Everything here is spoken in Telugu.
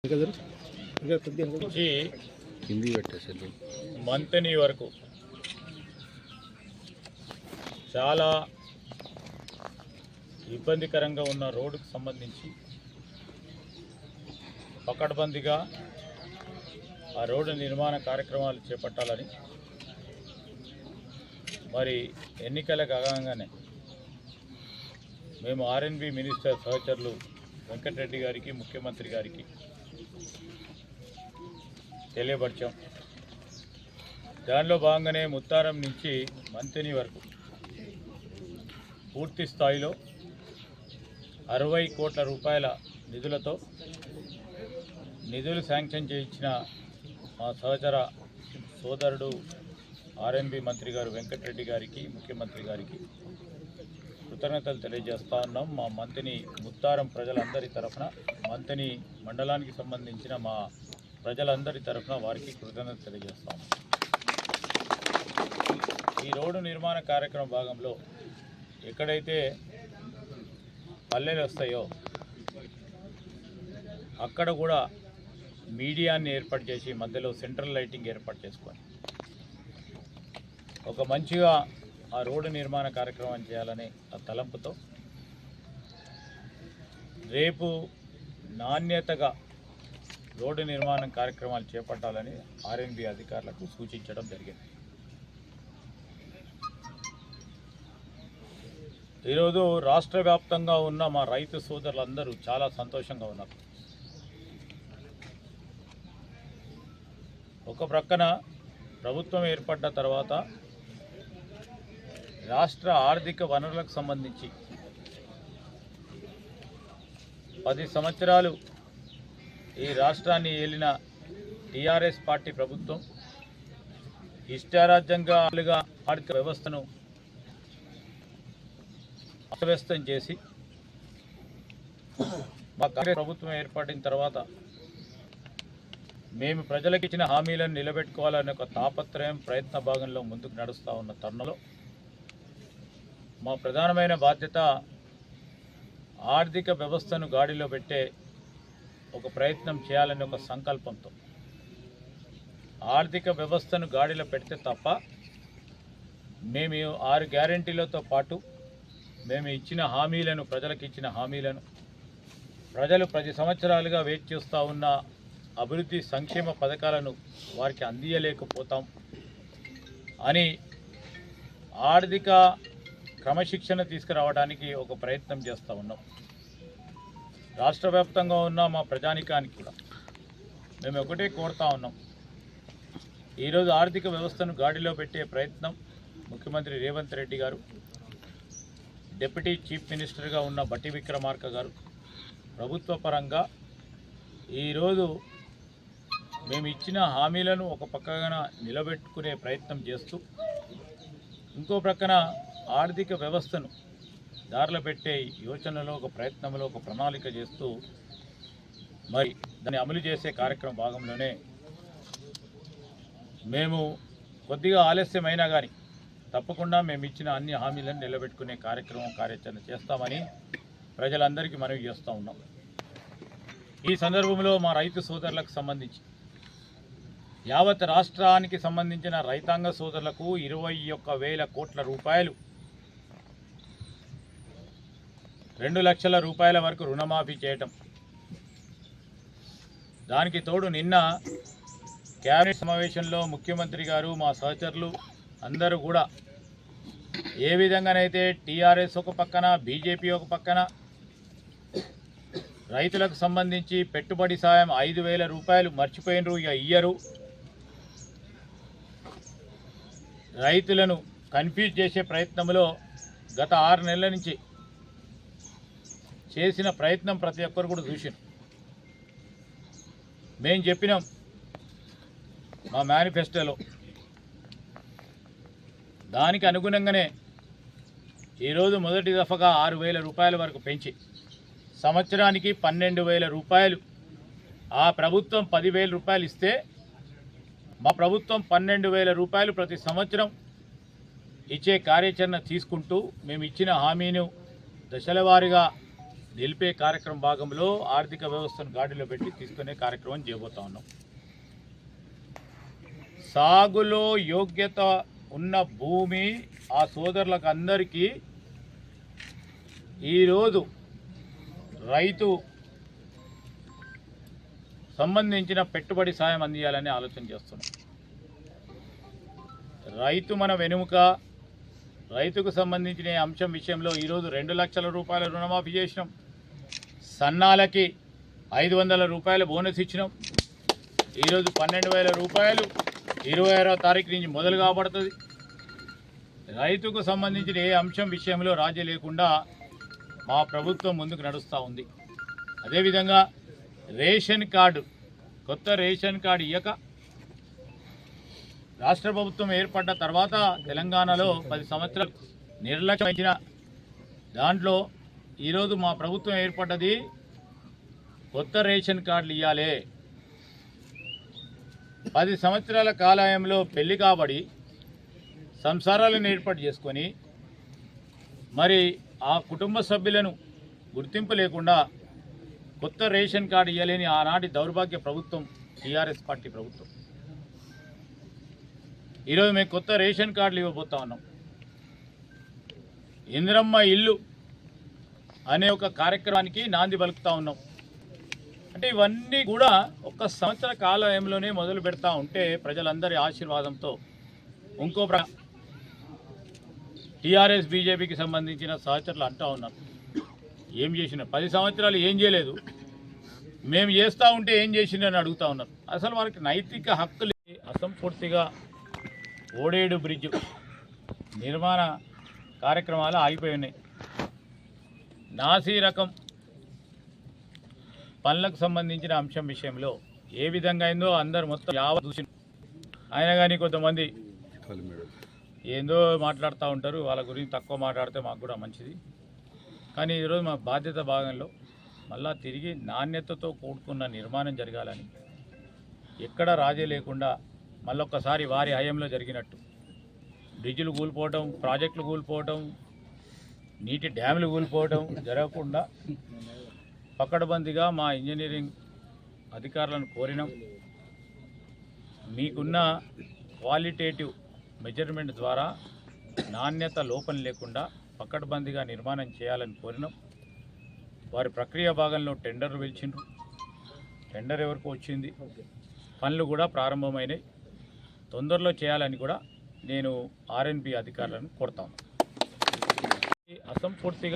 మంత్ని పెట్టేసారు వరకు చాలా ఇబ్బందికరంగా ఉన్న రోడ్డుకు సంబంధించి పకడ్బందీగా ఆ రోడ్డు నిర్మాణ కార్యక్రమాలు చేపట్టాలని మరి ఎన్నికలకు అగంగానే మేము ఆర్ఎన్బి మినిస్టర్ సహచరులు వెంకటరెడ్డి గారికి ముఖ్యమంత్రి గారికి తెలియపరిచాం. దానిలో భాగంగానే ముత్తారం నుంచి మంతిని వరకు పూర్తి స్థాయిలో అరవై కోట్ల రూపాయల నిధులతో నిధులు శాంక్షన్ చేయించిన మా సహచర సోదరుడు ఆర్ఎంబి మంత్రి గారు వెంకటరెడ్డి గారికి ముఖ్యమంత్రి గారికి కృతజ్ఞతలు తెలియజేస్తా ఉన్నాం. మా మంత్రిని ముత్తారం ప్రజలందరి తరఫున మంత్రిని మండలానికి సంబంధించిన మా ప్రజలందరి తరఫున వారికి కృతజ్ఞత తెలియజేస్తాం ఈ రోడ్డు నిర్మాణ కార్యక్రమ భాగంలో ఎక్కడైతే పల్లెలు వస్తాయో అక్కడ కూడా మీడియాన్ని ఏర్పాటు చేసి మధ్యలో సెంట్రల్ లైటింగ్ ఏర్పాటు చేసుకొని ఒక మంచిగా ఆ రోడ్డు నిర్మాణ కార్యక్రమం చేయాలని ఆ తలంపుతో రేపు నాణ్యతగా రోడ్డు నిర్మాణం కార్యక్రమాలు చేపట్టాలని ఆర్ఎన్బి అధికారులకు సూచించడం జరిగింది. ఈరోజు రాష్ట్ర వ్యాప్తంగా ఉన్న మా రైతు సోదరులందరూ చాలా సంతోషంగా ఉన్నారు. ఒక ప్రక్కన ప్రభుత్వం ఏర్పడ్డ తర్వాత రాష్ట్ర ఆర్థిక వనరులకు సంబంధించి పది సంవత్సరాలు ఈ రాష్ట్రాన్ని ఏలిన టీఆర్ఎస్ పార్టీ ప్రభుత్వం ఇష్టారాజ్యంగా ఆర్థిక వ్యవస్థను అస్తవ్యస్తం చేసి మా కాంగ్రెస్ ప్రభుత్వం ఏర్పడిన తర్వాత మేము ప్రజలకు ఇచ్చిన హామీలను నిలబెట్టుకోవాలనే ఒక తాపత్రయం ప్రయత్న భాగంలో ముందుకు నడుస్తూ ఉన్న తరుణంలో మా ప్రధానమైన బాధ్యత ఆర్థిక వ్యవస్థను గాడిలో పెట్టే ఒక ప్రయత్నం చేయాలనే ఒక సంకల్పంతో. ఆర్థిక వ్యవస్థను గాడిలో పెడితే తప్ప మేము ఆరు గ్యారంటీలతో పాటు మేము ఇచ్చిన హామీలను ప్రజలకు ఇచ్చిన హామీలను ప్రజలు ప్రతి సంవత్సరాలుగా వెయిట్ చేస్తూ ఉన్న అభివృద్ధి సంక్షేమ పథకాలను వారికి అందియలేకపోతాం అని ఆర్థిక క్రమశిక్షణ తీసుకురావడానికి ఒక ప్రయత్నం చేస్తూ ఉన్నాం. రాష్ట్ర వ్యాప్తంగా ఉన్న మా ప్రజానికానికి కూడా. మేము ఒకటే కోరుతా ఉన్నాం. ఈరోజు ఆర్థిక వ్యవస్థను గాడిలో పెట్టే ప్రయత్నం ముఖ్యమంత్రి రేవంత్ రెడ్డి గారు డిప్యూటీ చీఫ్ మినిస్టర్గా ఉన్న బట్టి విక్రమార్క గారు ప్రభుత్వ పరంగా ఈరోజు మేము ఇచ్చిన హామీలను ఒక పక్కన నిలబెట్టుకునే ప్రయత్నం చేస్తూ ఇంకో ప్రక్కన ఆర్థిక వ్యవస్థను దారిలో పెట్టే యోచనలో ఒక ప్రయత్నంలో ఒక ప్రణాళిక చేస్తూ మరి దాన్ని అమలు చేసే కార్యక్రమం భాగంలోనే మేము కొద్దిగా ఆలస్యమైనా కానీ తప్పకుండా మేము ఇచ్చిన అన్ని హామీలను నిలబెట్టుకునే కార్యక్రమం కార్యాచరణ చేస్తామని ప్రజలందరికీ మనవి చేస్తూ ఉన్నాం. ఈ సందర్భంలో మా రైతు సోదరులకు సంబంధించి యావత్ రాష్ట్రానికి సంబంధించిన రైతాంగ సోదరులకు ఇరవై ఒక్క వేల కోట్ల రూపాయలు రెండు లక్షల రూపాయల వరకు రుణమాఫీ చేయటం. దానికి తోడు నిన్న క్యాబినెట్ సమావేశంలో ముఖ్యమంత్రి గారు మా సహచరులు అందరూ కూడా ఏ విధంగానైతే టీఆర్ఎస్ ఒక పక్కన బీజేపీ ఒక పక్కన రైతులకు సంబంధించి పెట్టుబడి సాయం ఐదు వేల రూపాయలు మర్చిపోయినరు ఇక ఇయ్యరు. రైతులను కన్ఫ్యూజ్ చేసే ప్రయత్నంలో గత ఆరు నెలల నుంచి చేసిన ప్రయత్నం ప్రతి ఒక్కరు కూడా చూసిన మేము చెప్పినాం మా మేనిఫెస్టోలో. దానికి అనుగుణంగానే ఈరోజు మొదటి దఫగా ఆరు వేల రూపాయల వరకు పెంచి సంవత్సరానికి పన్నెండు వేల రూపాయలు. ఆ ప్రభుత్వం పదివేల రూపాయలు ఇస్తే మా ప్రభుత్వం పన్నెండు వేల రూపాయలు ప్రతి సంవత్సరం ఇచ్చే కార్యాచరణ తీసుకుంటూ మేము ఇచ్చిన హామీను దశల వారీగా నిలిపే కార్యక్రమం భాగంలో ఆర్థిక వ్యవస్థను గాడిలో పెట్టి తీసుకునే కార్యక్రమం చేయబోతా ఉన్నాం. సాగులో యోగ్యత ఉన్న భూమి ఆ సోదరులకు అందరికీ ఈరోజు రైతు సంబంధించిన పెట్టుబడి సాయం అందియాలని ఆలోచన చేస్తున్నాం. రైతు మన వెనుక రైతుకు సంబంధించిన అంశం విషయంలో ఈరోజు రెండు లక్షల రూపాయల రుణమాఫీ చేసినాం. సన్నాలకి ఐదు వందల రూపాయల బోనస్ ఇచ్చినాం. ఈరోజు పన్నెండు వేల రూపాయలు ఇరవై ఆరో తారీఖు నుంచి మొదలు కాబడుతుంది. రైతుకు సంబంధించిన ఏ అంశం విషయంలో రాజీ లేకుండా మా ప్రభుత్వం ముందుకు నడుస్తూ ఉంది. అదేవిధంగా రేషన్ కార్డు కొత్త రేషన్ కార్డు ఇయ్యక రాష్ట్ర ప్రభుత్వం ఏర్పడ్డ తర్వాత తెలంగాణలో పది సంవత్సరాలు నిర్లక్ష్యం దాంట్లో ఈరోజు మా ప్రభుత్వం ఏర్పడ్డది కొత్త రేషన్ కార్డులు ఇవ్వాలి పది సంవత్సరాల కాలాయంలో పెళ్ళి కాబడి సంసారాలను ఏర్పాటు చేసుకొని మరి ఆ కుటుంబ సభ్యులను గుర్తింపు లేకుండా కొత్త రేషన్ కార్డు ఇవ్వలేని ఆనాటి దౌర్భాగ్య ప్రభుత్వం టీఆర్ఎస్ పార్టీ ప్రభుత్వం. ఈరోజు మేము కొత్త రేషన్ కార్డులు ఇవ్వబోతా ఉన్నాం. ఇందిరమ్మ ఇల్లు అనే ఒక కార్యక్రమానికి నాంది పలుకుతా ఉన్నాం. అంటే ఇవన్నీ కూడా ఒక సంవత్సర కాలంలోనే మొదలు పెడతా ఉంటే ప్రజలందరి ఆశీర్వాదంతో ఇంకో ప్ర టీఆర్ఎస్ బీజేపీకి సంబంధించిన సహచరులు అంటా ఉన్నారు. ఏం చేసిన పది సంవత్సరాలు ఏం చేయలేదు. మేము చేస్తూ ఉంటే ఏం చేసిందని అడుగుతా ఉన్నారు. అసలు వారికి నైతిక హక్కులు అసంపూర్తిగా ఓడేడు బ్రిడ్జ్ నిర్మాణ కార్యక్రమాలు ఆగిపోయి ఉన్నాయి. నాసీ రకం పనులకు సంబంధించిన అంశం విషయంలో ఏ విధంగా అయిందో అందరు మొత్తం యావ చూసి అయినా కానీ కొంతమంది ఏందో మాట్లాడుతూ ఉంటారు. వాళ్ళ గురించి తక్కువ మాట్లాడితే మాకు కూడా మంచిది. కానీ ఈరోజు మా బాధ్యత భాగంలో మళ్ళా తిరిగి నాణ్యతతో కూడుకున్న నిర్మాణం జరగాలని ఎక్కడ రాజీ లేకుండా మళ్ళొక్కసారి వారి హయంలో జరిగినట్టు. బ్రిడ్జిలు కూలిపోవటం ప్రాజెక్టులు కూలిపోవటం నీటి డ్యాములు కూలిపోవటం జరగకుండా పకడ్బందీగా మా ఇంజనీరింగ్ అధికారులను కోరినాం. మీకున్న క్వాలిటేటివ్ మెజర్మెంట్ ద్వారా నాణ్యత లోపం లేకుండా పకడ్బందీగా నిర్మాణం చేయాలని కోరినాం. వారి ప్రక్రియ భాగంలో టెండర్లు పిలిచిండ్రు. టెండర్ ఎవరికి వచ్చింది. పనులు కూడా ప్రారంభమైనాయి. తొందరలో చేయాలని కూడా నేను ఆర్ఎన్బి అధికారులను కోరుతాను అసంపూర్తిగా